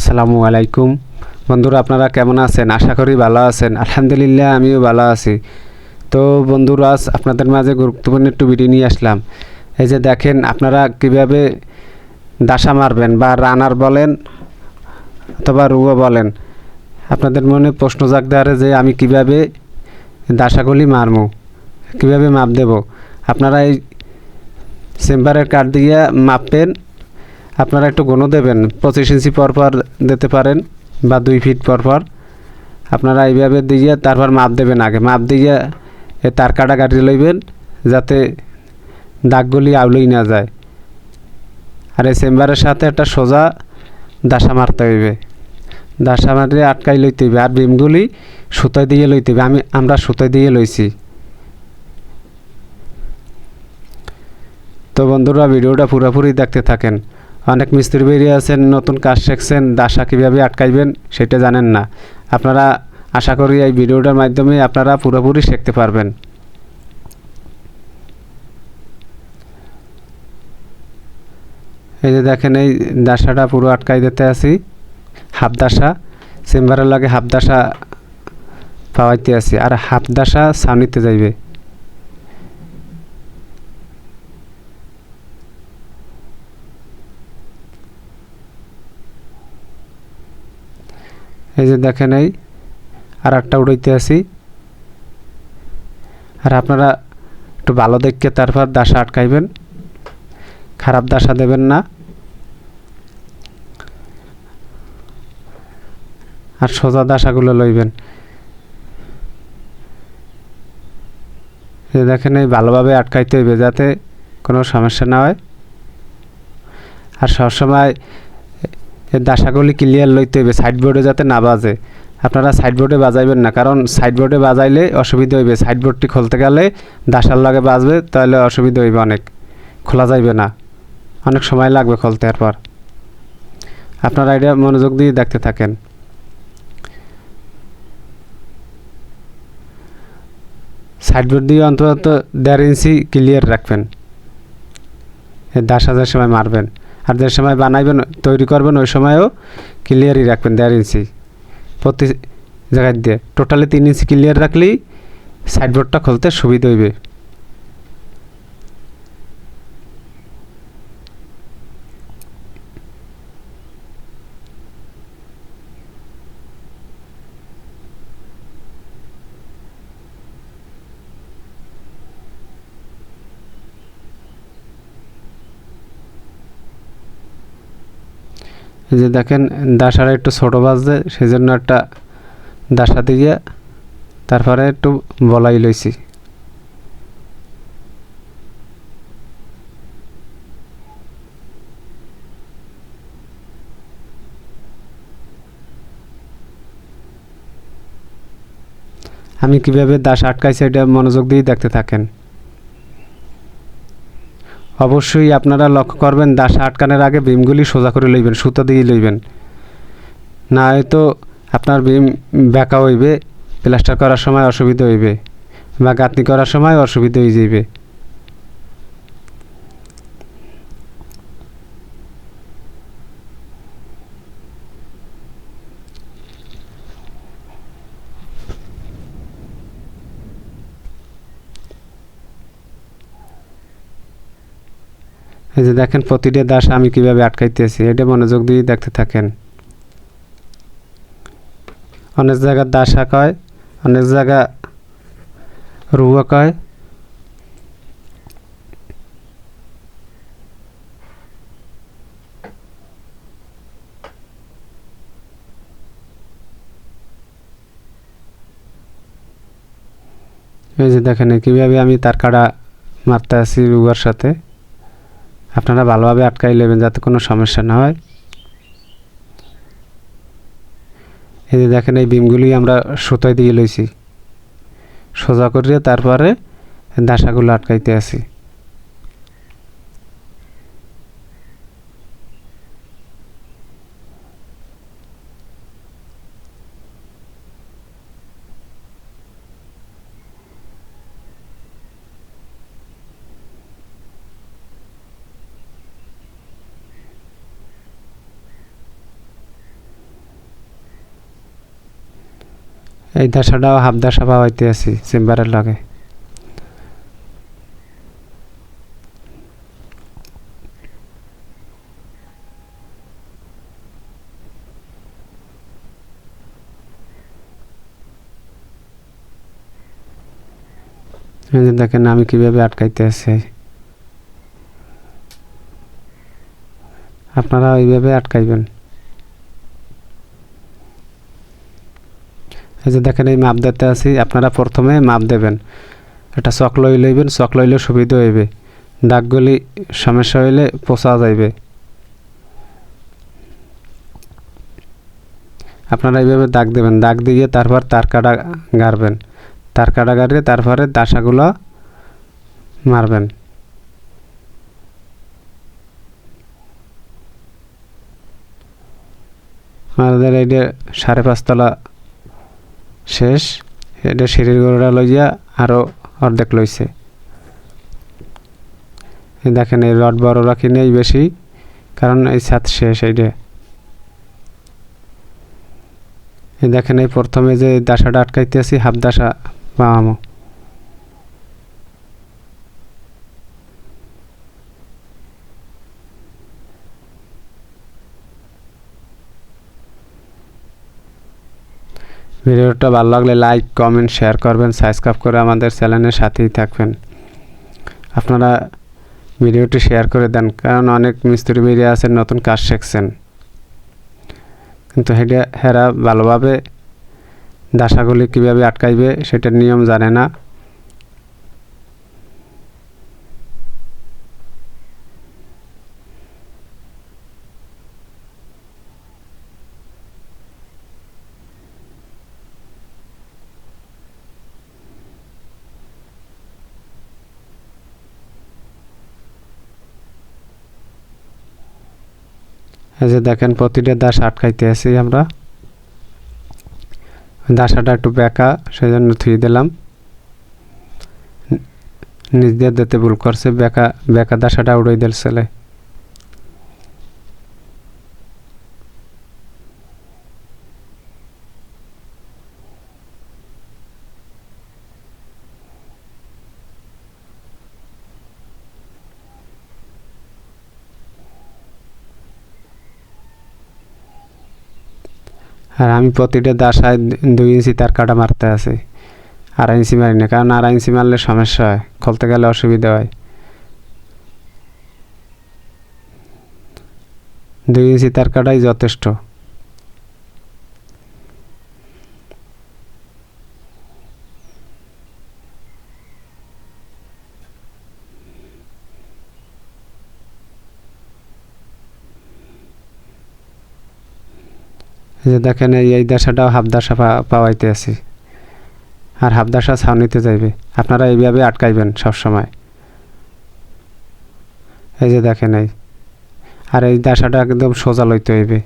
আসসালামু আলাইকুম। বন্ধুরা, আপনারা কেমন আছেন? আশা করি ভালো আছেন। আলহামদুলিল্লাহ, আমিও ভালো আছি। তো বন্ধুরা, আজ আপনাদের মাঝে গুরুত্বপূর্ণ একটু ভিডিও নিয়ে আসলাম। এই যে দেখেন, আপনারা কীভাবে দাসা মারবেন বা রানার বলেন অথবা রুয়ো বলেন, আপনাদের মনে প্রশ্ন জাগতে পারে যে আমি কীভাবে দাসাগুলি মারমু কীভাবে মাপ দেব। আপনারা এই চেম্বারের কার্ড দিয়ে মাপবেন। আপনারা একটু গণ দেবেন, পঁচিশ ইঞ্চি পর পর দিতে পারেন বা দুই ফিট পর পর। আপনারা এইভাবে দিয়ে তারপর মাপ দেবেন আগে। মাপ দিয়ে এ তার কাটা গাড়ি লইবেন, যাতে দাগগুলি আউলই না যায়। আর এই চেম্বারের সাথে একটা সোজা দাসা মারতে হইবে। দাসা মারে আটকাই লইতে হইবে। আর বিমগুলি সুতায় দিয়ে লইতে হইবে। আমি, আমরা সুতায় দিয়ে লইছি। তো বন্ধুরা, ভিডিওটা পুরোপুরি দেখতে থাকেন। অনেক মিস্ত্রি বেরিয়ে আছেন নতুন কাজ শিখছেন, দাসা কীভাবে আটকাইবেন সেটা জানেন না। আপনারা আশা করি এই ভিডিওটার মাধ্যমে আপনারা পুরোপুরি শিখতে পারবেন। এই যে দেখেন, এই দাসাটা পুরো আটকাই দিতে আছি হাফ দাসা, চেম্বারের লাগে হাফ দাসা পাওয়াইতে আছি আর হাফ দাসা সামনিতে যাইবে। এই যে দেখেন এই আর একটা উড়াইতে আছি আর আপনারা একটু ভালো দেখে তারপর দাসা আটকাইবেন। খারাপ দাসা দেবেন না। আর সোজা দাসাগুলো লইবেন। এই দেখেন এই, ভালোভাবে আটকাইতে হইবে যাতে কোনো সমস্যা না হয়। আর সবসময় এই দাসাগুলি ক্লিয়ার লইতে হইবে সাইডবোর্ডে যাতে না বাজে। আপনারা সাইডবোর্ডে বাজাইবেন না, কারণ সাইডবোর্ডে বাজাইলে অসুবিধা হইবে। সাইডবোর্ডটি খুলতে গেলে দাসার লাগে বাজবে, তাহলে অসুবিধা হইবে অনেক। খোলা যাইবে না। অনেক সময় লাগবে খুলতে এরপর। আপনারা এটা মনোযোগ দিয়ে দেখতে থাকেন। সাইডবোর্ড দিয়ে অন্তত দেড় ইঞ্চি ক্লিয়ার রাখবেন। দাস হাজার সময় মারবেন। আর যে সময় বানাইবেন, তৈরি করবেন, ওই সময়ও ক্লিয়ারই রাখবেন, দেড় ইঞ্চি প্রতি জায়গায় দিয়ে টোটালি তিন ইঞ্চি ক্লিয়ার রাখলেই সাইডবোর্ডটা খুলতে সুবিধা হইবে। যে দেখেন দাসারা একটু ছোটো সেই জন্য একটা দাসা দিয়ে তারপরে একটু বলাই লইছি। আমি কীভাবে দাস আটকাইছি, এটা মনোযোগ দিয়ে দেখতে থাকেন। অবশ্যই আপনারা লক্ষ্য করবেন দাসা আটকানের আগে বিমগুলি সোজা করে লইবেন, সুতা দিয়ে লইবেন। না হয়তো আপনার বিম বেঁকা হইবে, প্লাস্টার করার সময় অসুবিধা হইবে বা গাঁথনি করার সময় অসুবিধা হয়ে যাইবে। এই যে দেখেন, প্রতিটা দাস আমি কীভাবে আটকাইতেছি, এটা মনোযোগ দিয়ে দেখতে থাকেন। অনেক জায়গা দাসা কয়, অনেক জায়গা রুয়া কয়। এই যে দেখেন, কীভাবে আমি তার কাটা মারতে আছি রুয়ার সাথে। আপনারা ভালোভাবে আটকাই নেবেন যাতে কোনো সমস্যা না হয়। এই যে দেখেন, এই বিমগুলি আমরা সুতোয় দিয়ে লইছি। সোজা করিয়ে তারপরে দাসাগুলো আটকাইতে আছি। এই দাসাটাও হাফ দাসা পাওয়াইতে আছি চেম্বারের লগে। দেখেন আমি কীভাবে আটকাইতে আছি। আপনারা ওইভাবে আটকাইবেন। এই যে দেখেন, এই মাপ দিতে আছি, আপনারা প্রথমে মাপ দেবেন। এটা চক লই লইবেন, চক লইলে সুবিধা হইবে। দাগগুলি সমস্যা হইলে পোষা যাইবে। আপনারা এইভাবে দাগ দেবেন। দাগ দিয়ে তারপর তার কাটা গাড়বেন। তার কাটা গাড়িয়ে তারপরে দাসাগুলো মারবেন। আমাদের এইটা সাড়ে পাঁচতলা শেষ। এটা সিঁড়ির গোড়া লইয়া আরও অর্ধেক লইছে। দেখেন, এই রড বড় রাখি নেই বেশি? কারণ এই ছাদ শেষ এইটা এই দেখেন, এই প্রথমে যে দাসাটা আটকাইতেছি, হাফ দাসা পাওয়ামো ভিডিওটা ভালো লাগলে লাইক কমেন্ট শেয়ার করবেন সাবস্ক্রাইব করে আমাদের চ্যানেলের সাথেই থাকবেন। আপনারা ভিডিওটি শেয়ার করে দেন, কারণ অনেক মিস্ত্রি বেরিয়ে আছেন নতুন কাজ শিখছেন। কিন্তু হেডিয়া হেরা ভালোভাবে দাসাগুলি কীভাবে আটকাইবে, সেটার নিয়ম জানে না। এই যে দেখেন, প্রতিটা দাস আটকাইতে আছি আমরা। দাসাটা একটু বেঁকা সেই জন্য থুই দিলাম। নিজ দিয়ে দিতে ভুল করছে, বেঁকা বেঁকা দাসাটা উড়াই দিল ছেলে। আর আমি প্রতিটা দাসায় দুই ইঞ্চি তার কাটা মারতে আছি। আড়াই ইঞ্চি মারি না, কারণ আড়াই ইঞ্চি মারলে সমস্যা হয়, খুলতে গেলে অসুবিধা হয়। দুই ইঞ্চি তার কাটাই যথেষ্ট এই যে দেখেন এই দাসাটাও হাফ দাসা পা- পাওয়াইতে আছি। আর হাফ দাসা ছাউনিতে যাইবে। আপনারা এইভাবে আটকাইবেন সব সময় এই যে দেখেন এই। আর এই দাসাটা একদম সোজা লইতে হইবে।